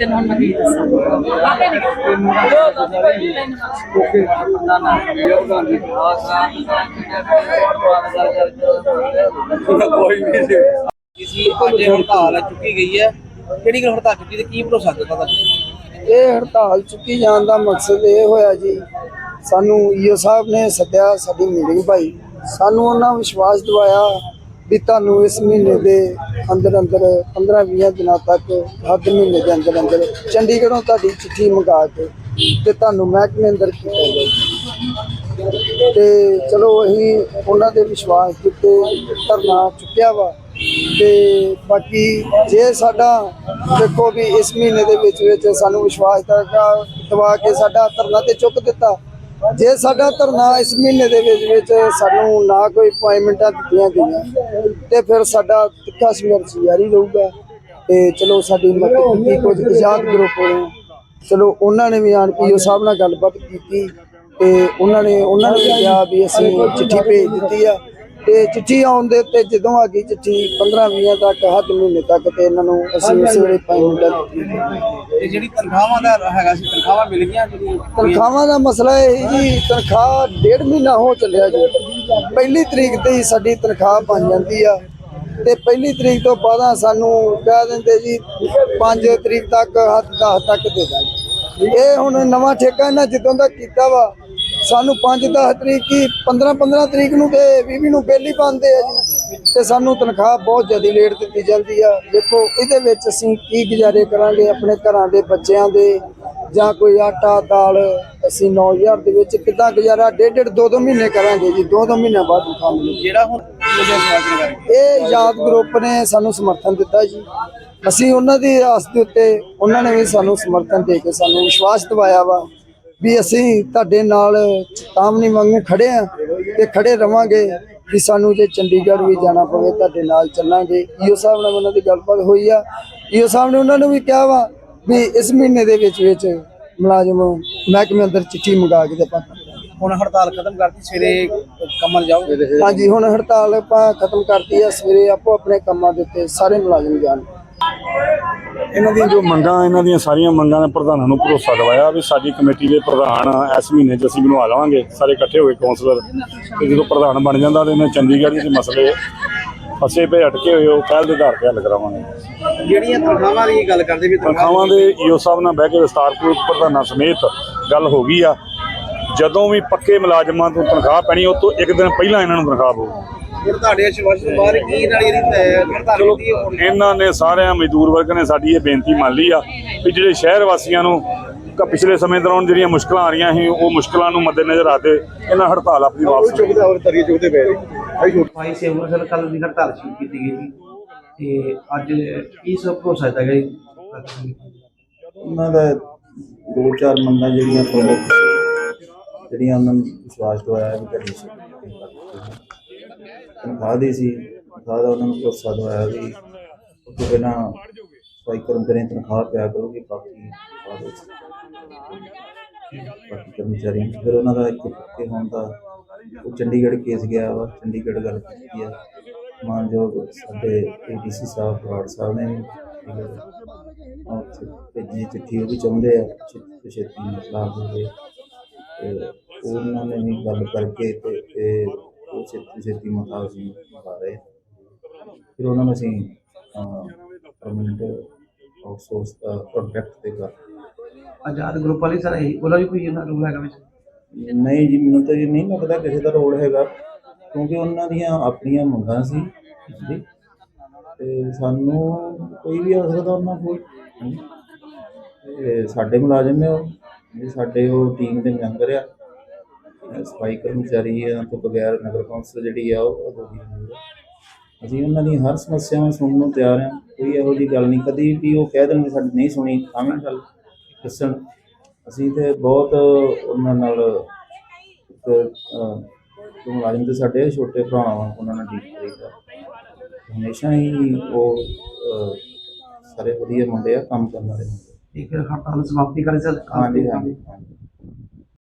ਤੈਨੂੰ ਹੁਣ ਮੈਂ ਕੀ ਦੱਸਾਂ? ਆਪੇ ਕੋਈ ਨਹੀਂ ਸੀ ਕਿਸੇ ਅੱਜ ਹੜਤਾਲ ਚੁੱਕੀ ਗਈ ਹੈ। ਕਿਹੜੀ ਗੱਲ ਹੜਤਾਲ ਚੁੱਕੀ ਤੇ ਕੀ ਭਰੋਸਾ ਦਿੱਤਾ ਤੁਹਾਨੂੰ? ਇਹ ਹੜਤਾਲ ਚੁੱਕੀ ਜਾਣ ਦਾ ਮਕਸਦ ਇਹ ਹੋਇਆ ਜੀ ਸਾਨੂੰ ਈਓ ਸਾਹਿਬ ਨੇ ਸੱਦਿਆ ਸਾਡੀ ਮੀਟਿੰਗ ਭਾਈ ਸਾਨੂੰ ਉਹਨਾਂ ਵਿਸ਼ਵਾਸ ਦਿਵਾਇਆ ਵੀ ਤੁਹਾਨੂੰ ਇਸ ਮਹੀਨੇ ਦੇ ਅੰਦਰ ਅੰਦਰ 15-20 ਦਿਨਾਂ ਤੱਕ ਹੱਦ ਮਹੀਨੇ ਦੇ ਅੰਦਰ ਅੰਦਰ ਚੰਡੀਗੜ੍ਹੋਂ ਤੁਹਾਡੀ ਚਿੱਠੀ ਮੰਗਾ ਕੇ ਤੇ ਤੁਹਾਨੂੰ ਮਹਿਕਮੇ ਅੰਦਰ ਕੀਤਾ ਜਾਏ ਤੇ ਚਲੋ ਅਸੀਂ ਉਹਨਾਂ ਦੇ ਵਿਸ਼ਵਾਸ ਦਿੱਤੇ ਧਰਨਾ ਚੁੱਕਿਆ ਵਾ ਤੇ ਬਾਕੀ ਜੇ ਸਾਡਾ ਦੇਖੋ ਵੀ ਇਸ ਮਹੀਨੇ ਦੇ ਵਿੱਚ ਵਿੱਚ ਸਾਨੂੰ ਵਿਸ਼ਵਾਸ ਦਵਾ ਦਵਾ ਕੇ ਸਾਡਾ ਧਰਨਾ ਤੇ ਚੁੱਕ ਦਿੱਤਾ ਜੇ ਸਾਡਾ ਧਰਨਾ ਇਸ ਮਹੀਨੇ ਦੇ ਵਿੱਚ ਵਿੱਚ ਸਾਨੂੰ ਨਾ ਕੋਈ ਅਪਾਇੰਟਮੈਂਟਾਂ ਦਿੱਤੀਆਂ ਗਈਆਂ, ਤੇ ਫਿਰ ਸਾਡਾ ਤਿੱਖਾ ਸੰਘਰਸ਼ ਜਾਰੀ ਰਹੂਗਾ। ਤੇ ਚਲੋ ਸਾਡੀ ਮਦਦ ਕੀਤੀ, ਕੁਝ ਆਜ਼ਾਦ ਗਰੁੱਪ ਨੇ। ਚਲੋ ਉਹਨਾਂ ਨੇ ਵੀ ਆਣ ਪੀਓ ਸਾਹਿਬ ਨਾਲ ਗੱਲਬਾਤ ਕੀਤੀ, ਤੇ ਉਹਨਾਂ ਨੇ ਉਹਨਾਂ ਨੇ ਵੀ ਕਿਹਾ ਵੀ ਅਸੀਂ ਚਿੱਠੀ ਭੇਜ ਦਿੱਤੀ ਆ। ਤੇ ਚਿੱਠੀ ਆਉਣ ਦੇ ਉੱਤੇ ਜਦੋਂ ਆ ਗਈ ਚਿੱਠੀ 15 20 ਤੱਕ ਹੱਦ ਮਹੀਨੇ ਤੱਕ ਤੇ ਇਹਨਾਂ ਨੂੰ ਅਸੀਂ ਉਸ ਵੇਲੇ ਦਿੱਤੀ। ਤੇ ਜਿਹੜੀ ਤਨਖਾਹਾਂ ਦਾ ਹੈਗਾ ਸੀ ਤਨਖਾਹਾਂ ਮਿਲ ਗਈਆਂ ਜਿਹੜੀ ਤਨਖਾਹਾਂ ਦਾ ਮਸਲਾ ਇਹ ਜੀ ਤਨਖਾਹ ਡੇਢ ਮਹੀਨਾ ਹੋ ਚੱਲਿਆ ਜੀ। ਪਹਿਲੀ ਤਰੀਕ ਤੇ ਹੀ ਸਾਡੀ ਤਨਖਾਹ ਬਣ ਜਾਂਦੀ ਆ। ਤੇ ਪਹਿਲੀ ਤਰੀਕ ਤੋਂ ਬਾਅਦ ਸਾਨੂੰ ਕਹਿ ਦਿੰਦੇ ਜੀ 5 ਤਰੀਕ ਤੱਕ ਹੱਥ 10 ਤੱਕ ਦੇ ਦਾਂਗੇ। ਇਹ ਹੁਣ ਨਵਾਂ ਠੇਕਾ ਇਹਨਾਂ ਜਿੱਦੋਂ ਦਾ ਕੀਤਾ ਵਾ ਸਾਨੂੰ 5 10 ਤਰੀਕ ਕੀ 15 15 ਤਰੀਕ ਨੂੰ ਤੇ 20 ਨੂੰ ਬਿੱਲ ਪਾਉਂਦੇ ਆ ਜੀ। ਤੇ ਸਾਨੂੰ ਤਨਖਾਹ ਬਹੁਤ ਜ਼ਿਆਦਾ ਲੇਟ ਦਿੱਤੀ ਜਾਂਦੀ ਆ। ਦੇਖੋ ਇਹਦੇ ਵਿੱਚ ਅਸੀਂ ਕੀ ਗੁਜ਼ਾਰੇ ਕਰਾਂਗੇ ਆਪਣੇ ਘਰਾਂ ਦੇ ਬੱਚਿਆਂ ਦੇ ਜਾਂ ਕੋਈ ਆਟਾ ਦਾਲ ਅਸੀਂ 9000 ਦੇ ਵਿੱਚ ਕਿੱਦਾਂ ਗੁਜ਼ਾਰਾ ਡੇਢ ਡੇਢ ਦੋ ਦੋ ਮਹੀਨੇ ਕਰਾਂਗੇ ਜੀ ਦੋ ਦੋ ਮਹੀਨਿਆਂ ਬਾਅਦ ਤਨਖਾਹ ਮਿਲੇਗੀ ਜਿਹੜਾ ਹੁਣ ਇਹ ਯਾਦ ਗਰੁੱਪ ਨੇ ਸਾਨੂੰ ਸਮਰਥਨ ਦਿੱਤਾ ਜੀ। ਅਸੀਂ ਉਹਨਾਂ ਦੀ ਆਸ ਦੇ ਉੱਤੇ ਉਹਨਾਂ ਨੇ ਵੀ ਸਾਨੂੰ ਸਮਰਥਨ ਦੇ ਕੇ ਸਾਨੂੰ ਵਿਸ਼ਵਾਸ ਦਿਵਾਇਆ ਵਾ। ਵੀ ਅਸੀਂ ਤੁਹਾਡੇ ਨਾਲ ਕਾਮਨੀ ਵਾਂਗੂ ਖੜੇ ਆ ਤੇ ਖੜੇ ਰਵਾਂਗੇ ਵੀ ਸਾਨੂੰ ਜੇ ਚੰਡੀਗੜ੍ਹ ਵੀ ਜਾਣਾ ਪਵੇ ਤੁਹਾਡੇ ਨਾਲ ਚੱਲਾਂਗੇ। ਈਓ ਸਾਹਿਬ ਨਾਲ ਉਹਨਾਂ ਦੀ ਗੱਲਬਾਤ ਹੋਈ ਆ। ਈਓ ਸਾਹਿਬ ਨੇ ਉਹਨਾਂ ਨੂੰ ਵੀ ਕਿਹਾ ਵਾ ਵੀ ਇਸ ਮਹੀਨੇ ਦੇ ਵਿੱਚ ਵਿੱਚ ਮੁਲਾਜ਼ਮ ਮਹਿਕਮੇ ਅੰਦਰ ਚਿੱਠੀ ਮੰਗਾ ਕੇ ਤੇ ਆਪਾਂ ਹੁਣ ਹੜਤਾਲ ਖਤਮ ਕਰਤੀ ਸਵੇਰੇ ਕੰਮਾਂ ਜਾਓ ਹਾਂਜੀ ਹੁਣ ਹੜਤਾਲ ਆਪਾਂ ਖਤਮ ਕਰਤੀ ਆ। ਸਵੇਰੇ ਆਪੋ ਆਪਣੇ ਕੰਮਾਂ ਦੇ ਉੱਤੇ ਸਾਰੇ ਮੁਲਾਜ਼ਮ ਜਾਣ। ਇਹਨਾਂ ਦੀਆਂ ਜੋ ਮੰਗਾਂ ਇਹਨਾਂ ਦੀਆਂ ਸਾਰੀਆਂ ਮੰਗਾਂ ਨੇ ਪ੍ਰਧਾਨਾਂ ਨੂੰ ਭਰੋਸਾ ਦਿਵਾਇਆ ਵੀ ਸਾਡੀ ਕਮੇਟੀ ਦੇ ਪ੍ਰਧਾਨ ਇਸ ਮਹੀਨੇ 'ਚ ਅਸੀਂ ਬਣਵਾ ਲਵਾਂਗੇ ਸਾਰੇ ਇਕੱਠੇ ਹੋ ਕੇ ਕੌਂਸਲਰ। ਤੇ ਜਦੋਂ ਪ੍ਰਧਾਨ ਬਣ ਜਾਂਦਾ ਤੇ ਇਹਨਾਂ ਚੰਡੀਗੜ੍ਹ ਦੇ ਮਸਲੇ ਫਸੇ ਪਏ ਅਟਕੇ ਹੋਏ ਉਹ ਪਹਿਲ ਦੇ ਆਧਾਰ ਤੇ ਹੱਲ ਕਰਾਵਾਂਗੇ। ਜਿਹੜੀਆਂ ਤਨਖਾਹਾਂ ਦੀ ਗੱਲ ਕਰਦੇ ਵੀ ਤਨਖਾਹਾਂ ਦੇ ਈਓ ਸਾਹਿਬ ਨਾਲ ਬਹਿ ਕੇ ਵਿਸਤਾਰਪੂਰਵਕ ਪ੍ਰਧਾਨਾਂ ਸਮੇਤ ਗੱਲ ਹੋ ਗਈ ਆ। ਜਦੋਂ ਵੀ ਪੱਕੇ ਮੁਲਾਜ਼ਮਾਂ ਤੋਂ ਤਨਖਾਹ ਪੈਣੀ ਉਹ ਤੋਂ ਇੱਕ ਦਿਨ ਪਹਿਲਾਂ ਇਹਨਾਂ ਨੂੰ ਤਨਖਾਹ ਪਊਗੀ ਹੁਣ ਤੁਹਾਡੇ ਅਸ਼ਵਾਸ ਤੋਂ ਬਾਅਦ ਕੀ ਨਾਲ ਜਿਹੜੀ ਤੈ- ਹੜਤਾਲ ਚਲੋ ਕੀਤੀ ਹੈ ਹੁਣ? ਇਹਨਾਂ ਨੇ ਸਾਰਿਆਂ ਮਜ਼ਦੂਰ ਵਰਗ ਨੇ ਸਾਡੀ ਇਹ ਬੇਨਤੀ ਮੰਨ ਲਈ ਆ ਵੀ ਜਿਹੜੇ ਸ਼ਹਿਰ ਵਾਸੀਆਂ ਨੂੰ ਕ- ਪਿਛਲੇ ਸਮੇਂ ਦੌਰਾਨ ਜਿਹੜੀਆਂ ਮੁਸ਼ਕਲਾਂ ਆ ਰਹੀਆਂ ਸੀ ਉਹ ਮੁਸ਼ਕਲਾਂ ਨੂੰ ਮੱਦੇਨਜ਼ਰ ਰੱਖਦੇ ਇਹਨਾਂ ਹੜਤਾਲ ਆਪਣੀ ਵਾਪਸ ਚੁੱਕਦੇ ਹੋਰ ਤਰੀਕੇ ਚੁੱਕਦੇ ਪਏ ਭਾਈ ਸੇ ਅੰਮ੍ਰਿਤਸਰ ਕੱਲ ਦੀ ਹੜਤਾਲ ਸ਼ੁਰੂ ਕੀਤੀ ਗਈ ਸੀ ਤੇ ਅੱਜ ਕੀ ਸਭ ਦਿੱਤਾ ਗਿਆ ਜੀ? ਉਹਨਾਂ ਦਾ ਦੋ ਚਾਰ ਮੰਗਾਂ ਜਿਹੜੀਆਂ ਜਿਹੜੀਆਂ ਉਹਨਾਂ ਨੂੰ ਵਿਸ਼ਵਾਸ ਦਵਾਇਆ ਵੀ ਕਰੀ ਸੀ ਤਨਖਾਹ ਦੀ ਸੀ ਤਨਖਾਹ ਦਾ ਉਹਨਾਂ ਨੂੰ ਭਰੋਸਾ ਦਵਾਇਆ ਵੀ ਉਹ ਤੋਂ ਬਿਨਾਂ ਸਫ਼ਾਈ ਕਰਮਚਾਰੀਆਂ ਦੀ ਤਨਖਾਹ ਪਿਆ ਕਰੂਗੀ, ਬਾਕੀ ਬਾਅਦ ਵਿੱਚ ਬਾਕੀ ਕਰਮਚਾਰੀਆਂ ਨੂੰ। ਫਿਰ ਉਹਨਾਂ ਦਾ ਇੱਕ ਪੱਕੇ ਹੋਣ ਦਾ ਉਹ ਚੰਡੀਗੜ੍ਹ ਕੇਸ ਗਿਆ ਵਾ, ਚੰਡੀਗੜ੍ਹ ਗੱਲ ਕੀਤੀ ਆ। ਮਾਨਯੋਗ ਸਾਡੇ ਏਡੀਸੀ ਸਾਹਿਬ ਬਰਾੜ ਸਾਹਿਬ ਨੇ ਵੀ ਭੇਜੀ ਚਿੱਠੀ, ਉਹ ਵੀ ਚਾਹੁੰਦੇ ਆ ਛੇਤੀ ਛੇਤੀ ਮਸਲਾ ਹੋਵੇ। ਉਹਨਾਂ ਨੇ ਵੀ ਗੱਲ ਕਰਕੇ ਤੇ ਉਹ ਛੇਤੀ ਛੇਤੀ ਮਸਲਾ ਅਸੀਂ ਪਾ ਰਹੇ ਫਿਰ ਉਹਨਾਂ ਨੂੰ ਅਸੀਂ ਪਰਮਨੈਂਟ ਆਊਟਸੋਰਸ ਕੰਟਰੈਕਟ ਤੇ ਕਰ ਆਜ਼ਾਦ ਗਰੁੱਪ ਵਾਲੀ ਸਰ ਇਹ ਉਹਦਾ ਵੀ ਕੋਈ ਇਹਨਾਂ ਰੂਲ ਹੈਗਾ ਵਿੱਚ? ਨਹੀਂ ਜੀ ਮੈਨੂੰ ਤਾਂ ਇਹ ਨਹੀਂ ਲੱਗਦਾ ਕਿਸੇ ਦਾ ਰੋਲ ਹੈਗਾ ਕਿਉਂਕਿ ਉਹਨਾਂ ਦੀਆਂ ਆਪਣੀਆਂ ਮੰਗਾਂ ਸੀ ਜੀ ਤੇ ਸਾਨੂੰ ਕੋਈ ਵੀ ਆ ਸਕਦਾ ਉਹਨਾਂ ਕੋਲ। ਸਾਡੇ ਮੁਲਾਜ਼ਮ ਨੇ ਉਹ ਸਾਡੇ ਉਹ ਟੀਮ ਦੇ ਮੈਂਬਰ ਆ। ਸਫ਼ਾਈ ਕਰਮਚਾਰੀ ਆ ਤੋਂ ਬਗੈਰ ਨਗਰ ਕੌਂਸਲ ਜਿਹੜੀ ਆ ਉਹ ਮੈਂਬਰ ਆ। ਅਸੀਂ ਉਹਨਾਂ ਦੀ ਹਰ ਸਮੱਸਿਆਵਾਂ ਸੁਣਨ ਨੂੰ ਤਿਆਰ ਹਾਂ ਕੋਈ ਇਹੋ ਜਿਹੀ ਗੱਲ ਨਹੀਂ ਕਦੀ ਵੀ ਉਹ ਕਹਿ ਦੇਣਗੇ ਸਾਡੀ ਨਹੀਂ ਸੁਣੀ ਤਾਂ ਵੀ ਗੱਲ ਦੱਸਣ। ਅਸੀਂ ਤੇ ਬਹੁਤ ਉਹਨਾਂ ਨਾਲ ਜੋ ਮੁਲਾਜ਼ਮ ਤੇ ਸਾਡੇ ਛੋਟੇ ਭਰਾਵਾਂ ਵਾਂਗ ਉਹਨਾਂ ਨਾਲ ਡੀਲ ਕਰੀਦਾ ਹਮੇਸ਼ਾ ਹੀ ਉਹ ਸਾਰੇ ਵਧੀਆ ਮੁੰਡੇ ਆ ਕੰਮ ਕਰਨ ਵਾਲੇ ਮੁੰਡੇ। ਇੱਕ ਹੜਤਾਲ ਨੂੰ ਸਮਾਪਤੀ ਕਰੇ ਸਰ। ਹਾਂਜੀ ਹਾਂਜੀ।